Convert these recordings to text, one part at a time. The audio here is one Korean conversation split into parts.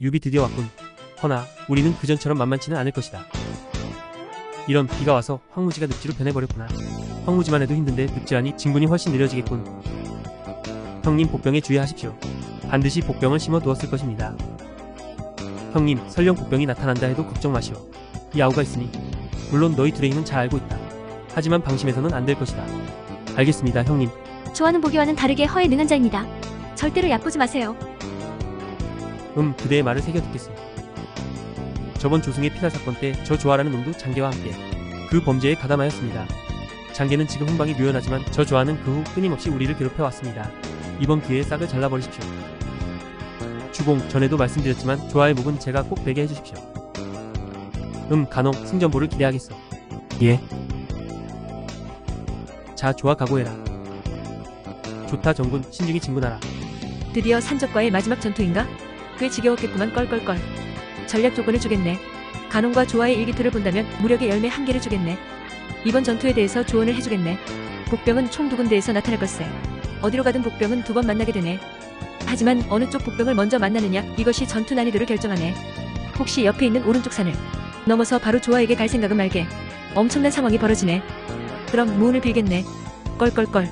유비 드디어 왔군. 허나 우리는 그전처럼 만만치는 않을 것이다. 이런 비가 와서 황무지가 늪지로 변해버렸구나. 황무지만 해도 힘든데 늪지하니 진군이 훨씬 느려지겠군. 형님 복병에 주의하십시오. 반드시 복병을 심어 두었을 것입니다. 형님 설령 복병이 나타난다 해도 걱정 마시오. 이 아우가 있으니 물론 너희 둘의 힘은 잘 알고 있다. 하지만 방심해서는 안 될 것이다. 알겠습니다 형님. 좋아하는 보기와는 다르게 허에 능한 자입니다. 절대로 얕보지 마세요. 음, 그대의 말을 새겨 듣겠습니다. 저번 조승의 피살 사건 때 저 조아라는 놈도 장계와 함께 그 범죄에 가담하였습니다. 장계는 지금 훈방이 묘연하지만 저 조아는 그 후 끊임없이 우리를 괴롭혀 왔습니다. 이번 기회에 싹을 잘라버리십시오. 주공, 전에도 말씀드렸지만 조아의 목은 제가 꼭 베게 해주십시오. 음, 간홍, 승전보를 기대하겠어. 예. 자, 조아 각오해라. 좋다 정군, 신중히 진군하라. 드디어 산적과의 마지막 전투인가? 꽤 지겨웠겠구만 껄껄껄. 전략 조건을 주겠네. 간홍과 조화의 일기토를 본다면 무력의 열매 한 개를 주겠네. 이번 전투에 대해서 조언을 해주겠네. 복병은 총 두 군데에서 나타날 것세. 어디로 가든 복병은 두 번 만나게 되네. 하지만 어느 쪽 복병을 먼저 만나느냐 이것이 전투 난이도를 결정하네. 혹시 옆에 있는 오른쪽 산을 넘어서 바로 조화에게 갈 생각은 말게. 엄청난 상황이 벌어지네. 그럼 무운을 빌겠네. 껄껄껄.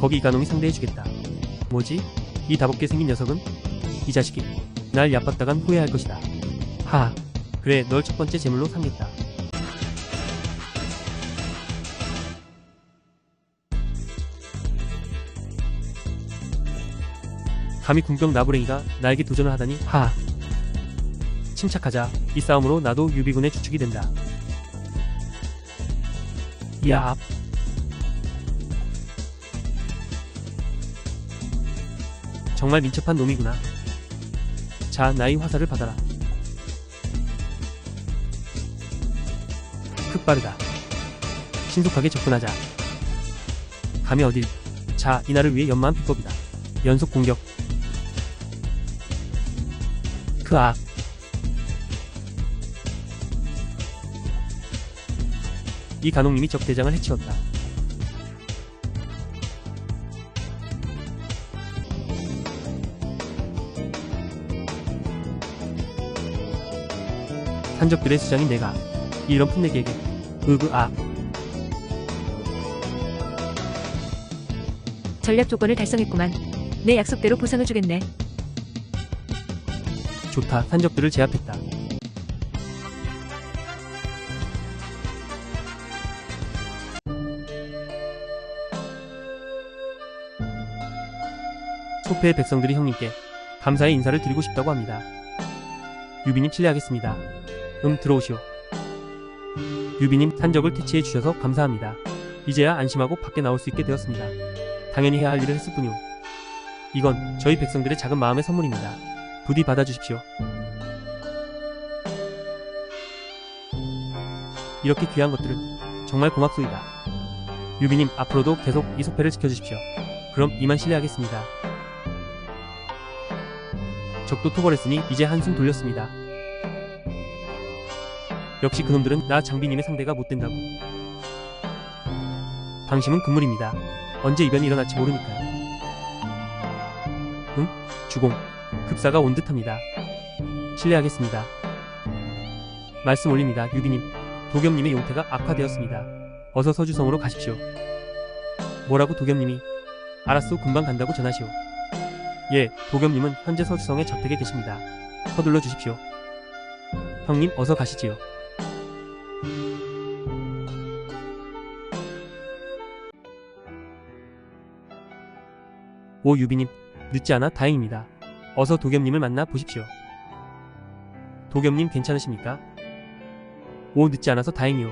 거기 이가놈이 상대해주겠다. 뭐지? 이 다복게 생긴 녀석은? 이 자식이 날 얕봤다간 후회할 것이다. 하하. 그래, 널 첫 번째 제물로 삼겠다. 감히 궁병 나부랭이가 나에게 도전을 하다니 하하. 침착하자. 이 싸움으로 나도 유비군의 주축이 된다. 야. 정말 민첩한 놈이구나. 자, 나의 화살을 받아라. 크 빠르다. 신속하게 접근하자. 감히 어딜? 자, 이날을 위해 연마한 비법이다. 연속 공격. 그 악. 이 간홍님이 적대장을 해치웠다. 산적들의 수장인 내가 이런 풋내기에게 으그 아 전략 조건을 달성했구만. 내 약속대로 보상을 주겠네. 좋다 산적들을 제압했다. 소패의 백성들이 형님께 감사의 인사를 드리고 싶다고 합니다. 유비님 실례하겠습니다. 음 들어오시오. 유비님 산적을 퇴치해 주셔서 감사합니다. 이제야 안심하고 밖에 나올 수 있게 되었습니다. 당연히 해야 할 일을 했을 뿐이오. 이건 저희 백성들의 작은 마음의 선물입니다. 부디 받아주십시오. 이렇게 귀한 것들을 정말 고맙소이다. 유비님 앞으로도 계속 이 소패를 지켜주십시오. 그럼 이만 실례하겠습니다. 적도 토벌했으니 이제 한숨 돌렸습니다. 역시 그놈들은 나 장비님의 상대가 못 된다고. 방심은 금물입니다. 언제 이변이 일어날지 모르니까요. 응? 주공. 급사가 온 듯합니다. 실례하겠습니다. 말씀 올립니다, 유비님. 도겸님의 용태가 악화되었습니다. 어서 서주성으로 가십시오. 뭐라고 도겸님이? 알았소, 금방 간다고 전하시오. 예, 도겸님은 현재 서주성의 저택에 계십니다. 서둘러 주십시오. 형님, 어서 가시지요. 오 유비님, 늦지 않아 다행입니다. 어서 도겸님을 만나 보십시오. 도겸님 괜찮으십니까? 오 늦지 않아서 다행이오.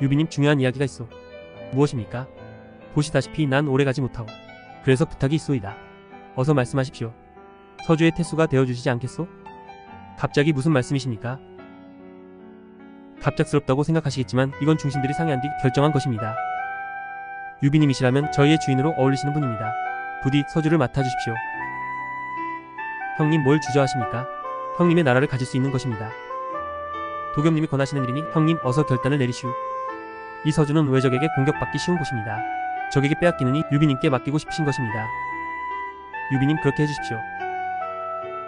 유비님 중요한 이야기가 있어. 무엇입니까? 보시다시피 난 오래 가지 못하오. 그래서 부탁이 있소이다. 어서 말씀하십시오. 서주의 태수가 되어주시지 않겠소? 갑자기 무슨 말씀이십니까? 갑작스럽다고 생각하시겠지만 이건 중신들이 상의한 뒤 결정한 것입니다. 유비님이시라면 저희의 주인으로 어울리시는 분입니다. 부디 서주를 맡아주십시오. 형님 뭘 주저하십니까? 형님의 나라를 가질 수 있는 것입니다. 도겸님이 권하시는 일이니 형님 어서 결단을 내리시오. 이 서주는 외적에게 공격받기 쉬운 곳입니다. 적에게 빼앗기느니 유비님께 맡기고 싶으신 것입니다. 유비님 그렇게 해주십시오.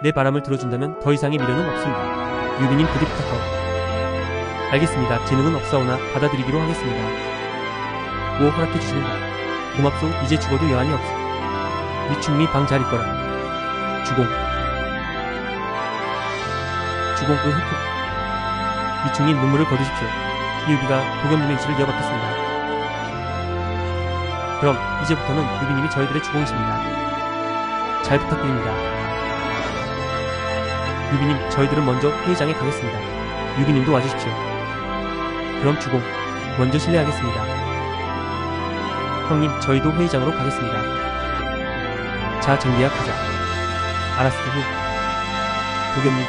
내 바람을 들어준다면 더 이상의 미련은 없습니다. 유비님 부디 부탁하오. 알겠습니다. 재능은 없사오나 받아들이기로 하겠습니다. 오 허락해 주시는가. 고맙소. 이제 죽어도 여한이 없어. 미충미 방잘 있거라. 주공. 주공 으흑흑. 미충님 눈물을 거두십시오. 이 유비가 도겸님의 위치를 이어받겠습니다. 그럼 이제부터는 유비님이 저희들의 주공이십니다. 잘 부탁드립니다. 유비님 저희들은 먼저 회의장에 가겠습니다. 유비님도 와주십시오. 그럼 주공 먼저 실례하겠습니다. 형님 저희도 회의장으로 가겠습니다. 자. 알았어 후. 도겸님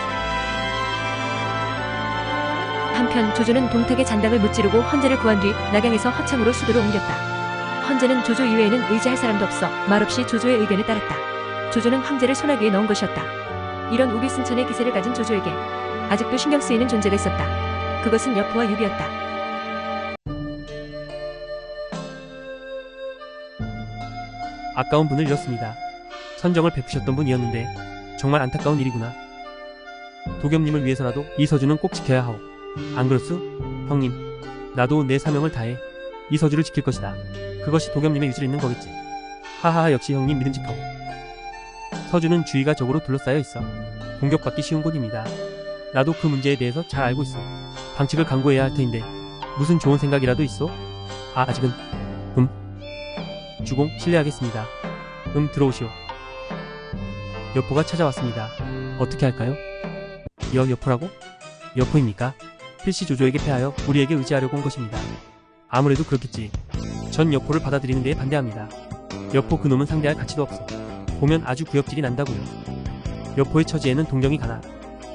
한편 조조는 동택의 잔당을 무찌르고 헌제를 구한 뒤 낙양에서 허창으로 수도로 옮겼다. 헌제는 조조 이외에는 의지할 사람도 없어 말없이 조조의 의견에 따랐다. 조조는 황제를 소나기에 넣은 것이었다. 이런 우비승천의 기세를 가진 조조에게 아직도 신경 쓰이는 존재가 있었다. 그것은 여포와 유비였다. 아까운 분을 잃었습니다. 선정을 베푸셨던 분이었는데 정말 안타까운 일이구나. 도겸님을 위해서라도 이 서주는 꼭 지켜야 하오. 안 그렇소? 형님, 나도 내 사명을 다해 이 서주를 지킬 것이다. 그것이 도겸님의 유지를 잇는 거겠지. 하하하 역시 형님 믿음직하고. 서주는 주위가 적으로 둘러싸여 있어. 공격받기 쉬운 곳입니다. 나도 그 문제에 대해서 잘 알고 있어. 방책을 강구해야 할 터인데 무슨 좋은 생각이라도 있어? 아 아직은 음 주공 실례하겠습니다. 음 들어오시오. 여포가 찾아왔습니다. 어떻게 할까요? 여 여포라고? 여포입니까? 필시 조조에게 패하여 우리에게 의지하려고 온 것입니다. 아무래도 그렇겠지. 전 여포를 받아들이는 데에 반대합니다. 여포 그놈은 상대할 가치도 없어. 보면 아주 구역질이 난다고요. 여포의 처지에는 동정이 가나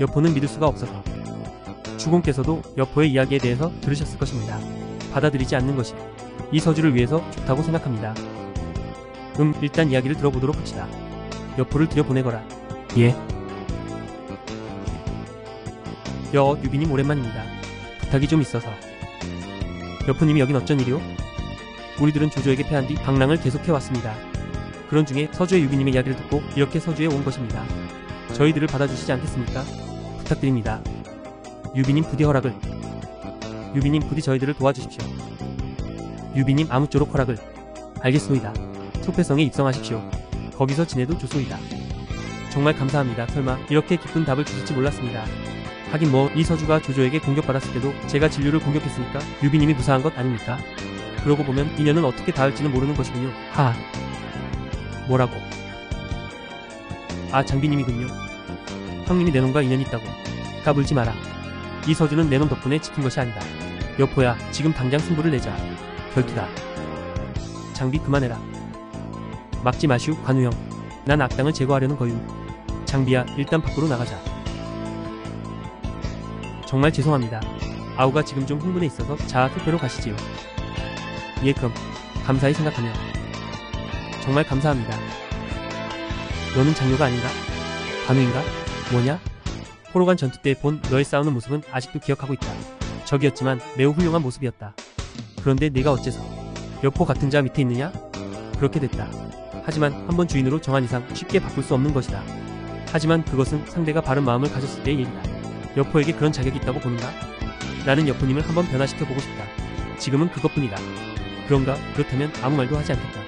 여포는 믿을 수가 없어서 주공께서도 여포의 이야기에 대해서 들으셨을 것입니다. 받아들이지 않는 것이 이 서주를 위해서 좋다고 생각합니다. 음, 일단 이야기를 들어보도록 합시다. 여포를 들여보내거라. 예. 여, 유비님 오랜만입니다. 부탁이 좀 있어서. 여포님이 여긴 어쩐 일이오? 우리들은 조조에게 패한 뒤 방랑을 계속해왔습니다. 그런 중에 서주의 유비님의 이야기를 듣고 이렇게 서주에 온 것입니다. 저희들을 받아주시지 않겠습니까? 부탁드립니다. 유비님 부디 허락을. 유비님 부디 저희들을 도와주십시오. 유비님 아무쪼록 허락을. 알겠소이다. 소패성에 입성하십시오. 거기서 지내도 좋소이다. 정말 감사합니다. 설마 이렇게 기쁜 답을 주실지 몰랐습니다. 하긴 뭐 이 서주가 조조에게 공격받았을 때도 제가 진료를 공격했으니까 유비님이 무사한 것 아닙니까? 그러고 보면 인연은 어떻게 닿을지는 모르는 것이군요. 하. 뭐라고? 아 장비님이군요. 형님이 내 놈과 인연이 있다고. 까불지 마라. 이 서주는 내 놈 덕분에 지킨 것이 아니다. 여포야, 지금 당장 승부를 내자. 결투다. 장비 그만해라. 막지 마시오, 관우형. 난 악당을 제거하려는 거유. 장비야, 일단 밖으로 나가자. 정말 죄송합니다. 아우가 지금 좀 흥분해 있어서 자, 투표로 가시지요. 예, 그럼. 감사히 생각하며. 정말 감사합니다. 너는 장료가 아닌가? 관우인가? 뭐냐? 포로간 전투 때 본 너의 싸우는 모습은 아직도 기억하고 있다. 적이었지만 매우 훌륭한 모습이었다. 그런데 네가 어째서 여포 같은 자 밑에 있느냐? 그렇게 됐다. 하지만 한번 주인으로 정한 이상 쉽게 바꿀 수 없는 것이다. 하지만 그것은 상대가 바른 마음을 가졌을 때의 일이다. 여포에게 그런 자격이 있다고 보는가? 나는 여포님을 한번 변화시켜 보고 싶다. 지금은 그것뿐이다. 그런가? 그렇다면 아무 말도 하지 않겠다.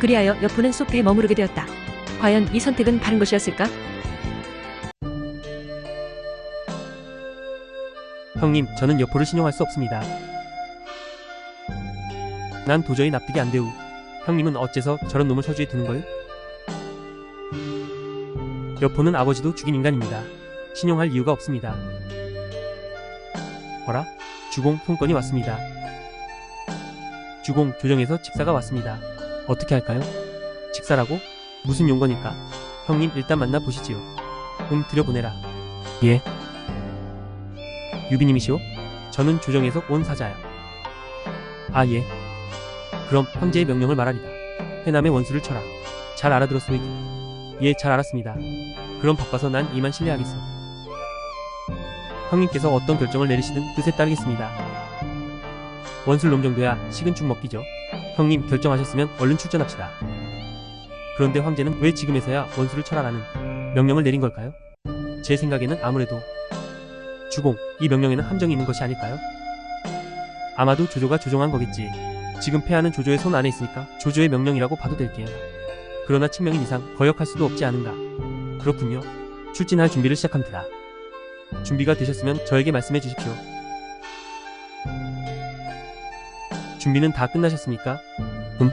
그리하여 여포는 소패에 머무르게 되었다. 과연 이 선택은 바른 것이었을까? 형님, 저는 여포를 신용할 수 없습니다. 난 도저히 납득이 안 되우. 형님은 어째서 저런 놈을 서주에 두는 거요? 여포는 아버지도 죽인 인간입니다. 신용할 이유가 없습니다. 어라? 주공 통건이 왔습니다. 주공 조정에서 직사가 왔습니다. 어떻게 할까요? 직사라고? 무슨 용건일까? 형님 일단 만나 보시지요. 음 들여보내라. 예. 유비님이시오? 저는 조정에서 온 사자야. 아 예. 그럼 황제의 명령을 말하리다. 해남의 원수를 쳐라. 잘 알아들었소이다. 예, 잘 알았습니다. 그럼 바빠서 난 이만 실례하겠어. 형님께서 어떤 결정을 내리시든 뜻에 따르겠습니다. 원술놈 정도야 식은 죽 먹기죠. 형님 결정하셨으면 얼른 출전합시다. 그런데 황제는 왜 지금에서야 원수를 쳐라라는 명령을 내린 걸까요? 제 생각에는 아무래도 주공, 이 명령에는 함정이 있는 것이 아닐까요? 아마도 조조가 조종한 거겠지. 지금 패하는 조조의 손 안에 있으니까 조조의 명령이라고 봐도 될게요. 그러나 측명인 이상 거역할 수도 없지 않은가. 그렇군요. 출진할 준비를 시작합니다. 준비가 되셨으면 저에게 말씀해 주십시오. 준비는 다 끝나셨습니까? 음,